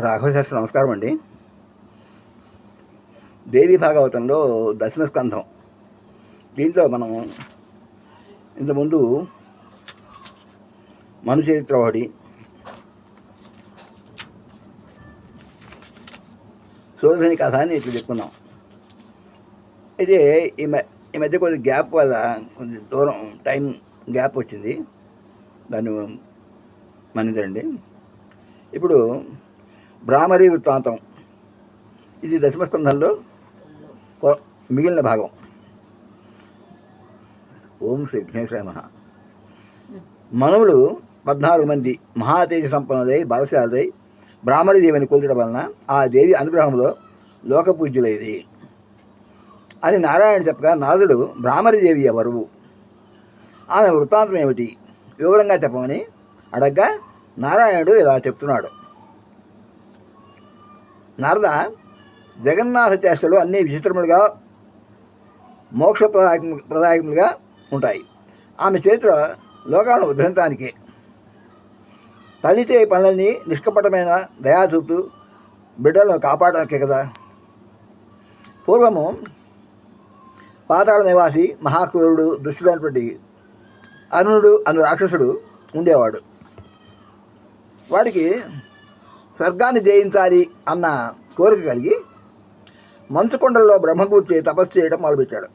రాఘవశాస్త్రి నమస్కారం అండి. దేవి భాగవతంలో దశమ స్కంధం. దీంట్లో మనం ఇంతకుముందు మనుచరిత్ర ఒకటి సోదరి కథ అని ఇట్లా చెప్పుకున్నాం. అయితే ఈ మ ఈ మధ్య కొద్ది గ్యాప్ వల్ల కొంచెం దూరం టైం గ్యాప్ వచ్చింది. దాన్ని మనిదండి ఇప్పుడు భ్రామరి వృత్తాంతం. ఇది దశమస్కంధంలో మిగిలిన భాగం. ఓం శ్రీ విఘ్నేశ్వర మహా మనువులు పద్నాలుగు మంది మహాతేజ సంపన్నులై బలశాలై బ్రాహ్మణి దేవిని కొలచడం వలన ఆ దేవి అనుగ్రహంలో లోకపూజ్యులైది అని నారాయణ చెప్పగా నారదుడు బ్రాహ్మణి దేవి ఎవరు? ఆమె వృత్తాంతం ఏమిటి? వివరంగా చెప్పమని అడగ్గా నారాయణుడు ఇలా చెప్తున్నాడు. నారద జగన్నాథ చేష్టలు అన్ని విచిత్రములుగా మోక్ష ప్రదాయక ప్రదాయకములుగా ఉంటాయి. ఆమె చేతిలో లోకాలను ఉద్ధరించడానికే తల్లిచే పనులన్నీ నిష్కపటమైన దయా చూపుతూ బిడ్డలను కాపాడడానికే కదా. పూర్వము పాతాళ నివాసి మహాక్రూరుడు దుష్టుడైనటువంటి అరుణుడు అను రాక్షసుడు ఉండేవాడు. వాడికి స్వర్గాన్ని జయించాలి అన్న కోరిక కలిగి మంచుకొండల్లో బ్రహ్మకూర్చి తపస్సు చేయడం మొదలుపెట్టాడు.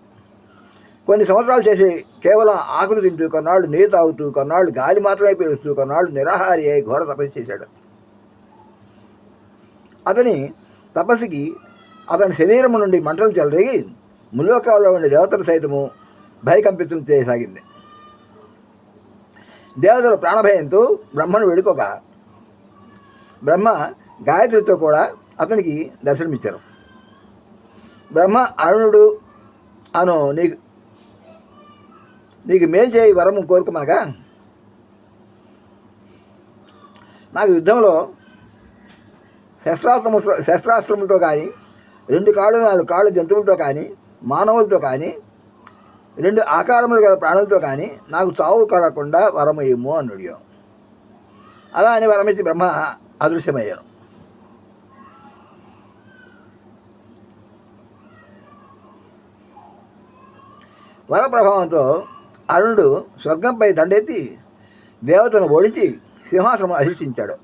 కొన్ని సంవత్సరాలు చేసి కేవలం ఆకులు తింటూ కొన్నాళ్ళు నీరు తాగుతూ కొన్నాళ్ళు గాలి మాత్రమే పీలుస్తూ కొన్నాళ్ళు నిరాహారి అయి ఘోర తపస్సు చేశాడు. అతని తపస్సుకి అతని శరీరం నుండి మంటలు చెలరేగి ముల్లోకాల్లో ఉండే దేవతలు సైతము భయకంపితం చేయసాగింది. దేవతల ప్రాణభయంతో బ్రహ్మను వేడుకోగా బ్రహ్మ గాయత్రితో కూడా అతనికి దర్శనమిచ్చారు. బ్రహ్మ అరుణుడు అను నీకు నీకు మేలు చేయి వరము కోరుకోమనగా నాకు యుద్ధంలో శస్త్రాస్త్రము శస్త్రాస్త్రములతో కానీ రెండు కాళ్ళు నాలుగు కాళ్ళు జంతువులతో కానీ మానవులతో కానీ రెండు ఆకారములు గల ప్రాణులతో కానీ నాకు చావు కలగకుండా వరము ఏమో అని అడిగాను అలా అని వరమిచ్చి బ్రహ్మ అదృశ్యమయ్యాను వర ప్రభావంతో అరుణుడు స్వర్గంపై దండెత్తి దేవతను ఓడించి సింహాసనం అధిష్ఠించాడు.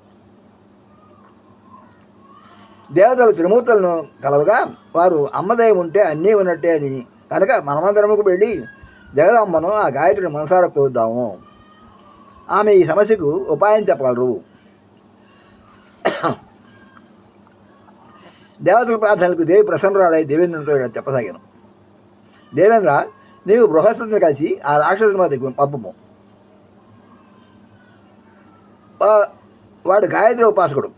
దేవతలు త్రిమూర్తులను కలవగా వారు అమ్మదయం ఉంటే అన్నీ ఉన్నట్టే అని కనుక మనమందరముకు వెళ్ళి జగదమ్మను ఆ గాయత్రిని మనసారా కోద్దాము ఆమె ఈ సమస్యకు ఉపాయం చెప్పగలరు. దేవతల ప్రార్థనలకు దేవి ప్రసన్నరాలై దేవేంద్రునితో చెప్పసాగాను దేవేంద్ర నీవు బృహస్పతిని కలిసి ఆ రాక్షసుని మా దగ్గర పంపము వాడు గాయత్రి ఉపాసకుడు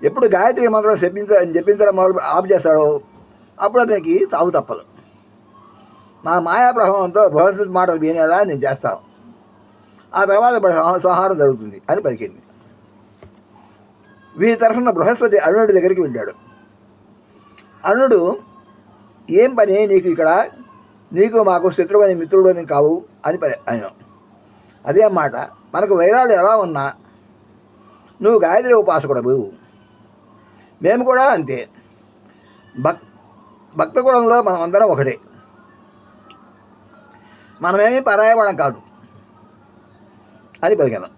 ఎప్పుడు గాయత్రి మంత్రం చెప్పించ చెప్పించడం మొదలు ఆపు చేస్తాడో అప్పుడు అతనికి తాగు తప్పదు నా మాయా ప్రభావంతో బృహస్పతి మాటలు వినేలా నేను చేస్తాను ఆ తర్వాత సంహారం జరుగుతుంది అని పలికింది వీరి తరఫున బృహస్పతి అరుణుడి దగ్గరికి వెళ్ళాడు. అరుణుడు ఏం పని? నీకు ఇక్కడ నీకు మాకు శత్రువు అని మిత్రుడు అని కావు అని. పని ఆయన అదే మాట మనకు వైరాలు ఎలా ఉన్నా నువ్వు గాయత్రి ఉపాసకుడవు మేము కూడా అంతే. భక్ భక్త కులంలో మనం అందరం ఒకటే. మనమేమీ పరాయపడం కాదు అని పలికాను.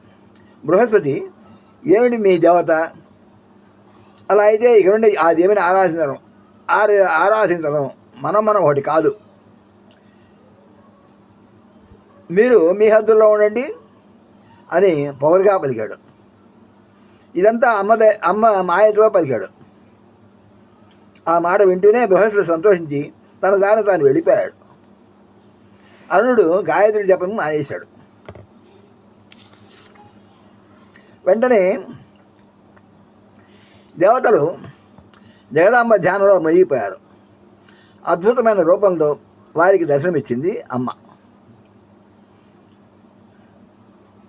బృహస్పతి ఏమిటి మీ దేవత? అలా అయితే ఇక నుండి ఆ దేవిని ఆరాధించడం. ఆరా ఆరాధించడం మనం మనం ఒకటి కాదు. మీరు మీ హద్దుల్లో ఉండండి అని పొగరుగా పలికాడు. ఇదంతా అమ్మదే అమ్మ మాయతో పలికాడు. ఆ మాట వింటూనే బృహస్పతి సంతోషించి తన దాని తాను వెళ్ళిపోయాడు. అరుణుడు గాయత్రి జపం మానేశాడు. వెంటనే దేవతలు జగదాంబ ధ్యానంలో మునిగిపోయారు. అద్భుతమైన రూపంలో వారికి దర్శనమిచ్చింది అమ్మ.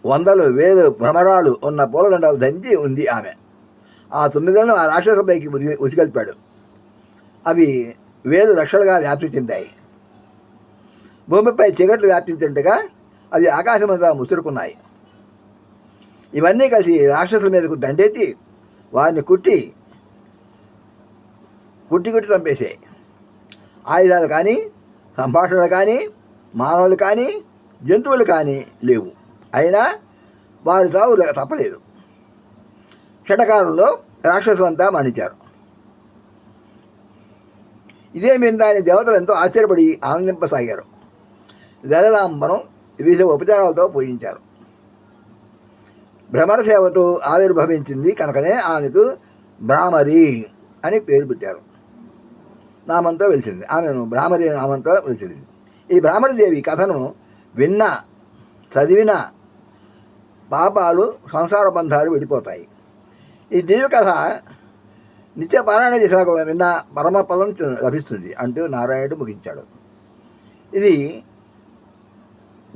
వందలు వేలు భ్రమరాలు ఉన్న పూలదండాలు దంచి ఉంది ఆమె. ఆ తొమ్మిదలను ఆ రాక్షసపైకి ఉసి- ఉసిగలిపాడు. అవి వేలు లక్షలుగా వ్యాప్తి చెందాయి. భూమిపై చీకట్లు వ్యాపించుండగా అవి ఆకాశమంతా ముసురుకున్నాయి. ఇవన్నీ కలిసి రాక్షసుల మీదకు దండెత్తి వారిని కుట్టి కుట్టి కుట్టి చంపేసాయి ఆయుధాలు కానీ సంభాషణలు కానీ మానవులు కానీ జంతువులు కానీ లేవు. అయినా వారి సావు తప్పలేదు. క్షణకాలంలో రాక్షసులంతా మరణించారు. ఇదే మీద ఆయన దేవతలు ఎంతో ఆశ్చర్యపడి ఆనందింపసాగారు. లలిలాంబరం వివిధ ఉపచారాలతో పూజించారు. భ్రమర సేవతో ఆవిర్భవించింది కనుకనే ఆమెకు భ్రామరి అని పేరు పెట్టారు. నామంతో వెలిసింది. ఆమెను భ్రామరి నామంతో వెలిసింది. ఈ భ్రామరిదేవి కథను విన్న చదివిన పాపాలు సంసార బంధాలు విడిపోతాయి. ఈ దేవి కథ నిత్య పారాయణ చేసిన విన్న పరమపదం లభిస్తుంది అంటూ నారాయణుడు ముగించాడు. ఇది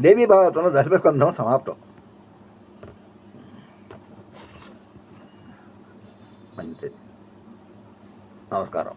దేవీభాగవతంలో దశమస్కంధం సమాప్తం. మంచిది నమస్కారం